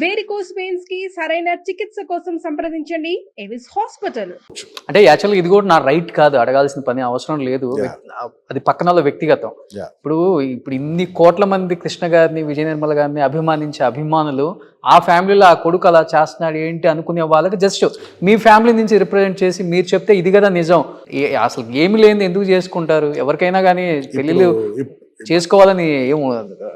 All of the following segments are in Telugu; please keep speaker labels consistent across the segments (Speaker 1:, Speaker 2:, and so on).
Speaker 1: వేరికోస్ వెయిన్స్కి సరైన చికిత్స కోసం సంప్రదించండి. ఎవిస్ హాస్పిటల్
Speaker 2: అంటే యాక్చువల్గా ఇది కూడా నా రైట్ కాదు. అడగాల్సిన పని అవసరం లేదు.
Speaker 3: Yeah.
Speaker 2: అది పక్కన వాళ్ళ వ్యక్తిగతం. ఇప్పుడు ఇప్పుడు ఇన్ని కోట్ల మంది కృష్ణ గారిని విజయ నిర్మల గారిని అభిమానించే అభిమానులు ఆ ఫ్యామిలీలో ఆ కొడుకు అలా చేస్తున్నాడు ఏంటి అనుకునే వాళ్ళకి జస్ట్ మీ ఫ్యామిలీ నుంచి రిప్రజెంట్ చేసి మీరు చెప్తే ఇది కదా నిజం. అసలు ఏమి లేని ఎందుకు చేసుకుంటారు? ఎవరికైనా కానీ పెళ్ళిళ్ళు చేసుకోవాలని ఏం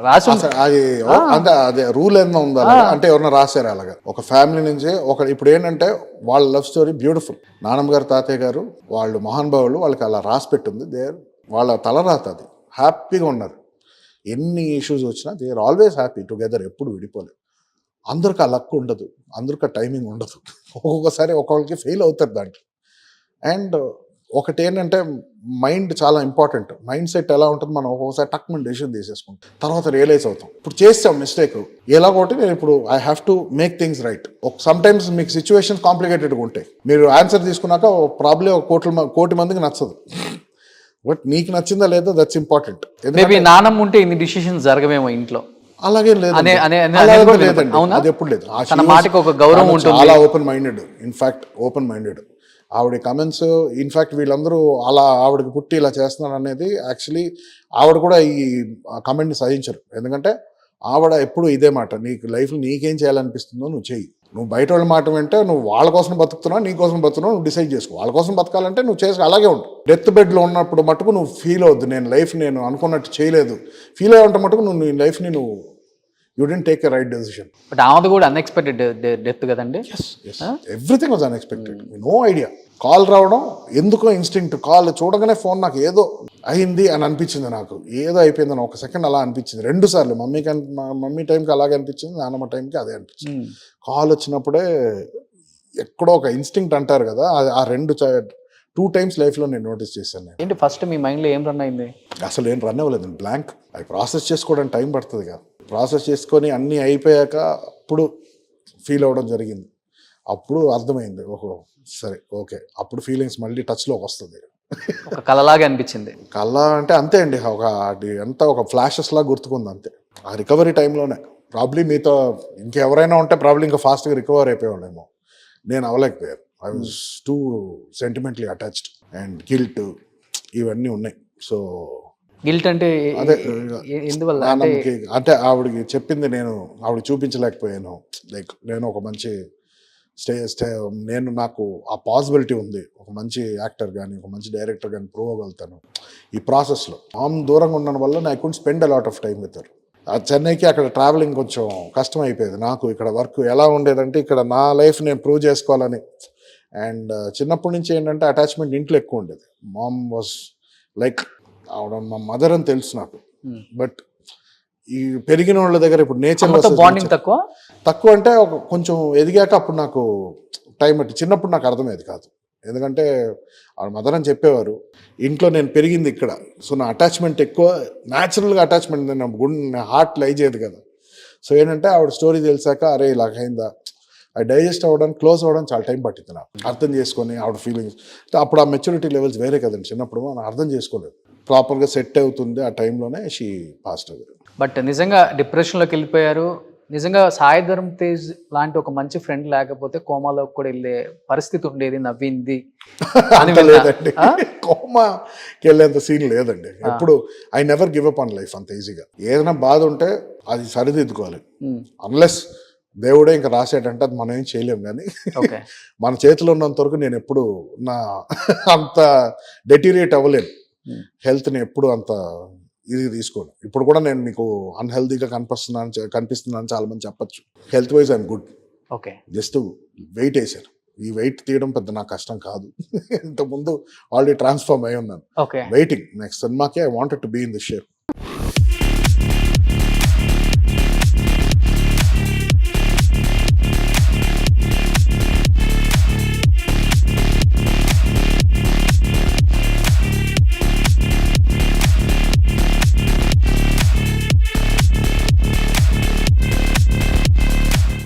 Speaker 2: రాసి
Speaker 3: అది అంటే అదే రూల్ ఏమన్నా ఉందా? అంటే ఎవరైనా రాశారు అలాగా? ఒక ఫ్యామిలీ నుంచి ఒక ఇప్పుడు ఏంటంటే వాళ్ళ లవ్ స్టోరీ బ్యూటిఫుల్. నానమ్మ గారు తాతయ్య గారు వాళ్ళు మహానుభావులు వాళ్ళకి అలా రాసి పెట్టింది. దే వాళ్ళ తలరాత అది. హ్యాపీగా ఉన్నారు. ఎన్ని ఇష్యూస్ వచ్చినా they are always happy together. ఎప్పుడు విడిపోలేదు. అందరికి ఆ లక్ ఉండదు. అందరికి ఆ టైమింగ్ ఉండదు. ఒక్కొక్కసారి ఒక్కొక్కరికి ఫెయిల్ అవుతారు దాంట్లో. అండ్ ఒకటి ఏంటంటే మైండ్ చాలా ఇంపార్టెంట్. మైండ్ సెట్ ఎలా ఉంటుంది మనం ఒక్కొక్కసారి టక్ మన డెసిషన్ తీసేసుకుంటాం. తర్వాత రియలైజ్ అవుతాం. ఇప్పుడు చేస్తాం మిస్టేక్. ఎలాగోటి నేను ఇప్పుడు I have to make things right sometimes మీకు సిచ్యువేషన్స్ కాంప్లికేటెడ్గా ఉంటాయి. మీరు ఆన్సర్ తీసుకున్నాక ప్రాబ్లం కోట్ల మ- కోటి మందికి నచ్చదు. బట్ నీకు నచ్చిందా లేదో దట్స్ ఇంపార్టెంట్
Speaker 2: మేబీ నానమ్మ ఉంటే ఇన్ని డిసిషన్స్ జరగవేమో ఇంట్లో.
Speaker 3: అలాగే లేదు? అది ఎప్పుడు లేదు.
Speaker 2: మాటకి ఒక గౌరవం ఉంటుంది.
Speaker 3: చాలా open minded in fact open minded ఆవిడ కమెంట్స్ ఇన్ఫాక్ట్ వీళ్ళందరూ అలా ఆవిడకి పుట్టి ఇలా చేస్తున్నారు అనేది యాక్చువల్లీ ఆవిడ కూడా ఈ కమెంట్ని సహించరు. ఎందుకంటే ఆవిడ ఎప్పుడు ఇదే మాట నీకు లైఫ్లో నీకేం చేయాలనిపిస్తుందో నువ్వు చెయ్యి. నువ్వు బయట వాళ్ళ మాట వింటే నువ్వు వాళ్ళ కోసం బతుకుతున్నావు నీ కోసం బతుకున్నావు నువ్వు డిసైడ్ చేసుకో. వాళ్ళ కోసం బతకాలంటే నువ్వు చేసి అలాగే ఉండు. డెత్ బెడ్లో ఉన్నప్పుడు మటుకు నువ్వు ఫీల్ అవద్దు నేను లైఫ్ నేను అనుకున్నట్టు చేయలేదు. ఫీల్ అయ్యేంత మటుకు నువ్వు నీ లైఫ్ని నువ్వు you didn't take a right decision
Speaker 2: but ఆమెది కూడా అన్ఎక్స్పెక్టెడ్ డెత్ కదండి
Speaker 3: everything was unexpected no idea call రావడం ఎందుకో ఇన్స్టింక్ట్ కాల్ చూడగానే ఫోన్ నాకు ఏదో అయింది అని అనిపించింది నాకు. ఏదో అయిపోయిందని ఒక సెకండ్ అలా అనిపించింది. రెండు సార్లు మమ్మీకి మమ్మీ టైంకి అలాగే అనిపించింది నాన్నమ్మ టైంకి అదే అనిపించింది. కాల్ వచ్చినప్పుడే ఎక్కడో ఒక ఇన్స్టింక్ట్ అంటారు కదా ఆ- రెండు టూ టైమ్స్ లైఫ్లో నేను నోటీస్ చేశాను నేను.
Speaker 2: ఏంటి ఫస్ట్ మీ మైండ్లో ఏం రన్ అయింది?
Speaker 3: అసలు ఏం రన్ అవ్వలేదు బ్లాంక్ అవి ప్రాసెస్ చేసుకోవడానికి టైం పడుతుంది కదా. ప్రాసెస్ చేసుకొని అన్నీ అయిపోయాక అప్పుడు ఫీల్ అవ్వడం జరిగింది. అప్పుడు అర్థమైంది. ఓహో సరే ఓకే. అప్పుడు ఫీలింగ్స్ మళ్ళీ టచ్లోకి వస్తుంది.
Speaker 2: ఒక కలలాగా అనిపించింది.
Speaker 3: కళ్ళ అంటే అంతే అండి. ఒక అంతా ఒక ఫ్లాషెస్ లా గుర్తుకుంది అంతే. ఆ రికవరీ టైంలోనే ప్రాబ్లీ మీతో ఇంకెవరైనా ఉంటే ప్రాబ్లీ ఇంకా ఫాస్ట్గా రికవర్ అయిపోయాడేమో నేను అవ్వలేకపోయాను I was too sentimentally attached and guilt ఇవన్నీ ఉన్నాయి. సో
Speaker 2: గిల్ట్ అంటే
Speaker 3: అదే,
Speaker 2: ఎందువల్ల? అంటే
Speaker 3: ఆవిడకి చెప్పింది నేను ఆవిడ చూపించలేకపోయాను. లైక్ నేను ఒక మంచి స్టే స్టే నేను నాకు ఆ పాసిబిలిటీ ఉంది. ఒక మంచి యాక్టర్ కానీ ఒక మంచి డైరెక్టర్ కానీ ప్రూవ్ అవ్వగలుగుతాను. ఈ ప్రాసెస్లో. ఆమె దూరంగా ఉండడం వల్ల నాకు couldn't spend a lot of time with ఆ చెన్నైకి అక్కడ ట్రావెలింగ్ కొంచెం కష్టం అయిపోయేది నాకు ఇక్కడ వర్క్ ఎలా ఉండేదంటే ఇక్కడ నా లైఫ్ నేను ప్రూవ్ చేసుకోవాలని. అండ్ చిన్నప్పటి నుంచి ఏంటంటే అటాచ్మెంట్ ఇంట్లో ఎక్కువ ఉండేది. మామ్ వాజ్ లైక్ ఆవిడ మా మదర్ అని తెలుసు నాకు.
Speaker 2: Hmm.
Speaker 3: బట్ ఈ పెరిగిన వాళ్ళ దగ్గర ఇప్పుడు నేచర్
Speaker 2: బాండింగ్ తక్కువ?
Speaker 3: తక్కువ అంటే ఒక కొంచెం ఎదిగాక అప్పుడు నాకు టైం బట్టి చిన్నప్పుడు నాకు అర్థమయ్యేది కాదు. ఎందుకంటే ఆవిడ మదర్ అని చెప్పేవారు ఇంట్లో నేను పెరిగింది ఇక్కడ. సో నా అటాచ్మెంట్ ఎక్కువ న్యాచురల్గా అటాచ్మెంట్ నా గుండె హార్ట్ లై చేయదు కదా. సో ఏంటంటే ఆవిడ స్టోరీ తెలిసాక అరే ఇలాగైందా అది డైజెస్ట్ అవ్వడానికి క్లోజ్ అవ్వడం చాలా టైం పట్టింది నాకు. అర్థం చేసుకొని ఆవిడ ఫీలింగ్స్ అప్పుడు ఆ మెచ్యూరిటీ లెవెల్స్ వేరే కదండి. చిన్నప్పుడు మనం అర్థం చేసుకోలేదు. ప్రాపర్గా సెట్ అవుతుంది ఆ టైంలోనే షీ పాస్ట్ అయ్యారు
Speaker 2: బట్ నిజంగా డిప్రెషన్లోకి వెళ్ళిపోయారు. నిజంగా సాయి ధర్మ్ తేజ్ లాంటి ఒక మంచి ఫ్రెండ్ లేకపోతే కోమాలోకి కూడా వెళ్ళే పరిస్థితి ఉండేది నవ్వింది. అని.
Speaker 3: లేదండి? కోమాకి వెళ్ళేంత సీన్ లేదండి. ఎప్పుడు I never give up on life అంత ఈజీగా ఏదైనా బాధ ఉంటే అది సరిదిద్దుకోవాలి. అన్లెస్ దేవుడే ఇంకా రాసేటంటే అది మనం ఏం చేయలేం కానీ మన చేతిలో ఉన్నంత వరకు నేను ఎప్పుడు నా అంత డెటీరియేట్ అవ్వలేను.
Speaker 2: Hmm.
Speaker 3: హెల్త్ని ఎప్పుడు అంత ఇది తీసుకోను. ఇప్పుడు కూడా నేను మీకు అన్హెల్తీగా కనిపిస్తున్నాను కనిపిస్తున్నాను చాలా మంది చెప్పచ్చు. Health wise I'm good
Speaker 2: okay.
Speaker 3: Just weight వేసారు ఈ వెయిట్ తీయడం పెద్ద నాకు కష్టం కాదు. ఇంతకుముందు ఆల్రెడీ ట్రాన్స్ఫార్మ్ అయి ఉన్నాను. వెయిటింగ్ నెక్స్ట్ సినిమాకి I wanted to be in the shape